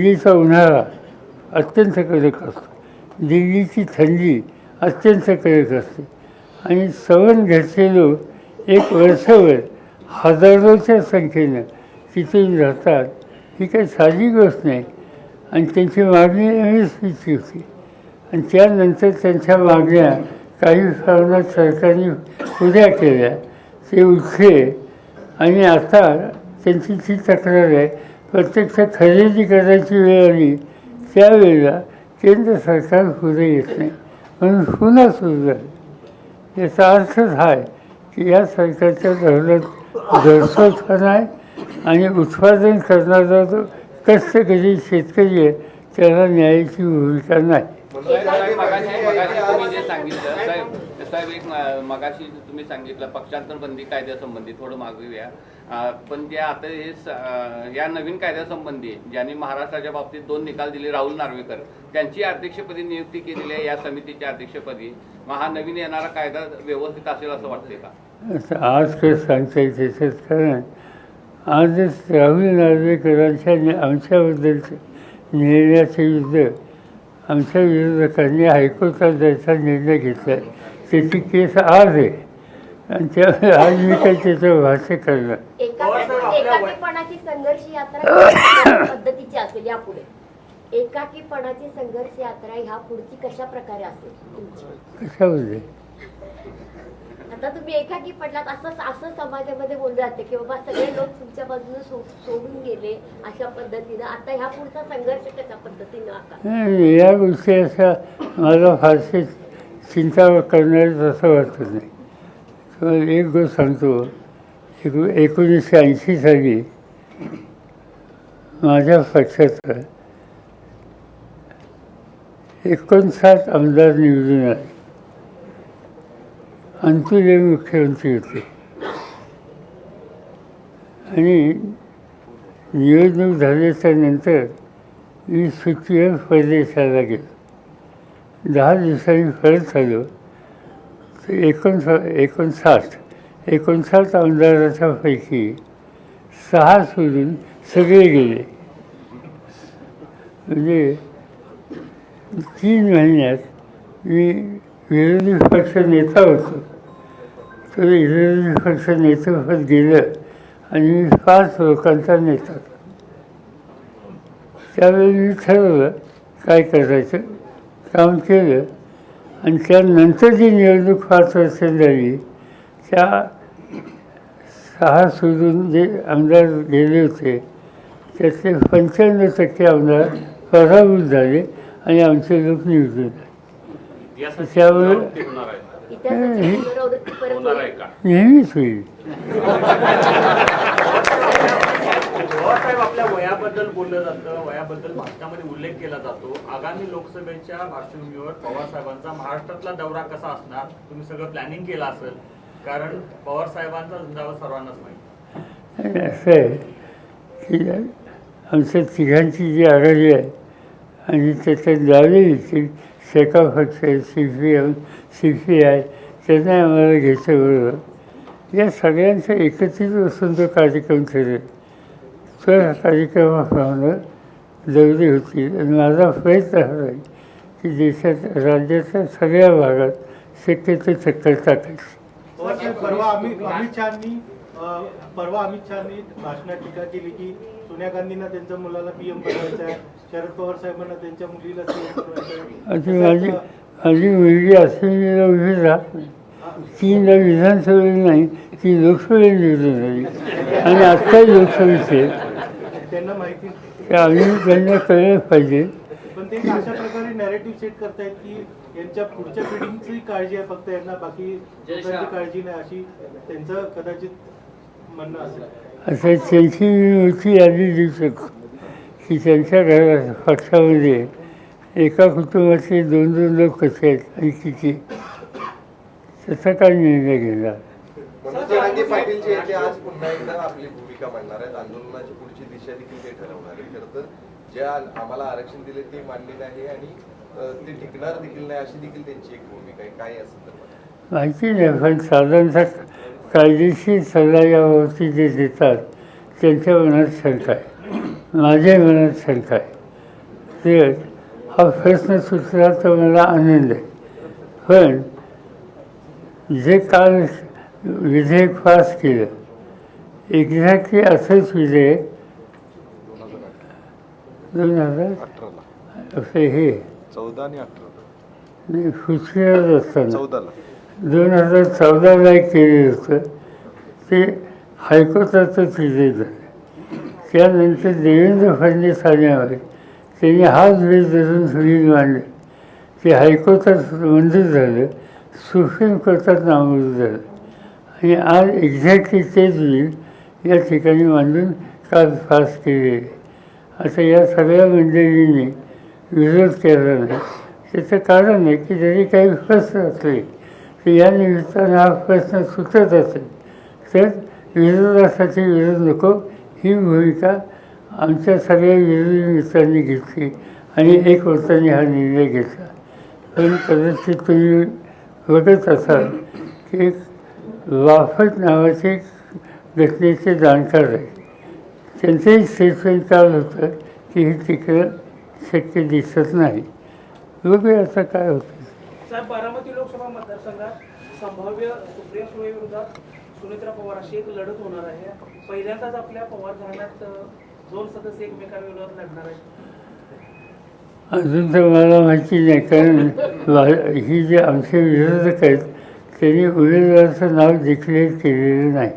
दिल्लीचा उन्हाळा अत्यंत कडक असतो. दिल्लीची थंडी अत्यंत कडक असते. आणि सवण घेतले एक वर्षभर हजारोच्या संख्येनं तिथून राहतात. ही काही साधी गोष्ट नाही. आणि त्यांची मागणी एम होती. आणि त्यानंतर त्यांच्या मागण्या काही प्रमाणात सरकारने पुऱ्या केल्या. ते उठले आणि आता त्यांची जी तक्रार आहे प्रत्यक्ष खरेदी करायची वेळ आली. त्यावेळेला केंद्र सरकार पुढे येत नाही. म्हणून पुन्हा सुरू झालं. याचा अर्थच हा आहे की या सरकारच्या धोरणात दडसोडपणा आहे आणि उत्पादन करणारा जो कष्टकरी शेतकरी आहे त्याला न्यायाची भूमिका नाही. साहेब, मगाशी मगाशी तुम्ही जे सांगितलं साहेब साहेब एक मगाशी तुम्ही सांगितलं पक्षांतर बंदी कायद्यासंबंधी थोडं मागूया अं, पण जे आता हे या नवीन कायद्यासंबंधी ज्यांनी महाराष्ट्राच्या बाबतीत दोन निकाल दिले राहुल नार्वेकर त्यांची अध्यक्षपदी नियुक्ती केलेली आहे या समितीच्या अध्यक्षपदी. मग हा नवीन येणारा कायदा व्यवस्थित असेल असं वाटतंय का? आज कसं सांगता येईल त्याच्यात कारण आजच राहुल नार्वेकरांच्या नि- आमच्याबद्दलचं निर्णयाचे युद्ध आमच्या विरोधकांनी हायकोर्टात जायचा निर्णय घेतला आहे त्याची केस आज आहे. आणि त्यामुळे आज मी काही त्याचं भाष्य करणार? एकाकी- एकाकीपणाची संघर्ष यात्रा पद्धतीची असेल यापुढे? एकाकीपणाची संघर्ष यात्रा ह्या पुढची कशा प्रकारे असेल? तुमची कशामध्ये? आता तुम्ही एकाकी पडलात असं असं समाजामध्ये बोललं जाते की बाबा सगळे लोक तुमच्या बाजूने सो- सोडून गेले अशा पद्धतीनं. आता ह्या पुढचा संघर्ष कशा पद्धतीनं या गोष्टी अशा मला फारशी चिंता करणार असं वाटत नाही. एक गोष्ट सांगतो एक एकोणीसशे ऐंशी साली माझ्या पक्षाचं एकोणसाठ आमदार निवडून आले. अंतुले मुख्यमंत्री होते आणि निवडणूक झाल्याच्यानंतर मी सुट्टीवर परदेशाला गेलो दहा दिवसांनी परत आलो तर एकोणसा एकोणसाठ एकोणसाठ आमदाराच्यापैकी सहा सोडून सगळे गेले. म्हणजे तीन महिन्यात मी विरोधी पक्ष नेता होतो. तर विरोधी पक्ष नेतृत्व गेलं आणि मी पाच लोकांचा नेता त्यावेळी मी ठरवलं काय करायचं? काम केलं आणि त्यानंतर जी निवडणूक पाच वर्ष झाली त्या सहा सोडून जे आमदार गेले होते त्यातले पंच्याण्णव टक्के आमदार पराभूत झाले आणि आमचे लोक निवडून आले. नेहमीच होईल. पवारसाहेब आपल्या वयाबद्दल बोललं जातं वयाबद्दल भाषणामध्ये उल्लेख केला जातो. आगामी लोकसभेच्या पार्श्वभूमीवर पवारसाहेबांचा महाराष्ट्रातला दौरा कसा असणार तुम्ही सगळं प्लॅनिंग केलं असेल. कारण पवारसाहेबांचा झंझावात सर्वांनाच माहिती. आणि असं आहे की आमच्या तिघांची जी आघाडी आहे आणि त्याच्यात लावलेली ती शेका पक्ष C C P M C P I त्यांना आम्हाला घ्यायचं बरोबर या सगळ्यांचं एकत्रित असून तो कार्यक्रम ठरेल. तर कार्यक्रमाप्रमाणे जरुरी होती आणि माझा प्रयत्न हवा की देशात राज्याच्या सगळ्या भागात शक्य ते चक्कर टाकायची. परवा अमित शहानी भाषणात टीका केली की सोनिया गांधींना त्यांच्या मुलाला पीएम बनवायचं आहे शरद पवार साहेबांना त्यांच्या मुलीला सीएम बनवायचं अशी माझी माझी मुलगी असेंब्लीला उभी राहत नाही तीनदा विधानसभेला नाही ती लोकसभेला निवडून झाली आणि आत्ताही लोकसभेचे त्यांना माहिती ते आम्ही त्यांना कळलं पाहिजे. पण ते अशा प्रकारे नॅरेटिव्ह सेट करतायत की यांच्या पुढच्या पिढींची काळजी आहे फक्त यांना बाकी लोकांची काळजी नाही अशी त्यांचं कदाचित म्हणणं असेल असं त्यांची यादी देऊ शकतो की त्यांच्या घरात पक्षामध्ये एका कुटुंबाचे दोन दोन लोक कसे आहेत आणि किती त्याचा काय निर्णय घेणार? पाटील जे ते आज पुन्हा एकदा आपली भूमिका मांडणार आहेत. आंदोलनाची पुढची दिशा देखील ते ठरवणार आहे खरं तर जे आ- आम्हाला आरक्षण दिले ते मान्य नाही आणि ते टिकणार देखील नाही अशी देखील त्यांची एक भूमिका आहे. काय असं माहिती नाही पण साधारणतः कायदेशीर सल्ला याबाबतीत जे देतात त्यांच्या मनात शंका आहे. माझ्या मनात शंका आहे. तर हा प्रश्न सुचला तर मला आनंद आहे. पण जे काल विधेयक पास केलं एक्झॅक्टली असंच विधेयक दोन हजार असं हे चौदा आणि अठरा नाही, हुशियार असताना. चौदाला. दोन हजार चौदाला एक केली होतं. ते हायकोर्टाचं विजय झालं त्यानंतर देवेंद्र फडणवीस आल्यावर त्यांनी हाच वेळ धरून सुनील मांडले. ते हायकोर्टात मंजूर झालं. सुप्रीम कोर्टात नामंजूर झालं. आणि आज एक्झॅक्टली तेच बिल या ठिकाणी मांडून काल पास केलेले आता या सगळ्या मंडळींनी विरोध केला नाही. त्याचं कारण आहे की जरी काही फस असले तर या निमित्तानं हा प्रश्न सुचत असेल तर विरोधासाठी विरोध नको ही भूमिका आमच्या सगळ्या विरोधी मित्रांनी घेतली आणि एक वर्षाने हा निर्णय घेतला. पण कदाचित तुम्ही बघत असाल की एक नावाचे घटनेचे जाणकार आहे. त्यांचंही स्टेटमेंट काल होतं की हे तिकडं शक्य दिसत नाही. बघूया आता काय होतं. साहेब बारामती लोकसभा मतदारसंघात संभाव्य सुप्रिया सुळे विरोधात सुनेत्रा पवार अशी एक लढत होणार आहे. पहिल्यांदाच आपल्या पवार घराण्यात दोन सदस्य एकमेकांविरोधात लढणार आहेत. अजून तर मला माहिती नाही कारण ही जे आमचे विरोधक आहेत त्यांनी उमेदवाराचं नाव डिक्लेअर केलेलं नाही.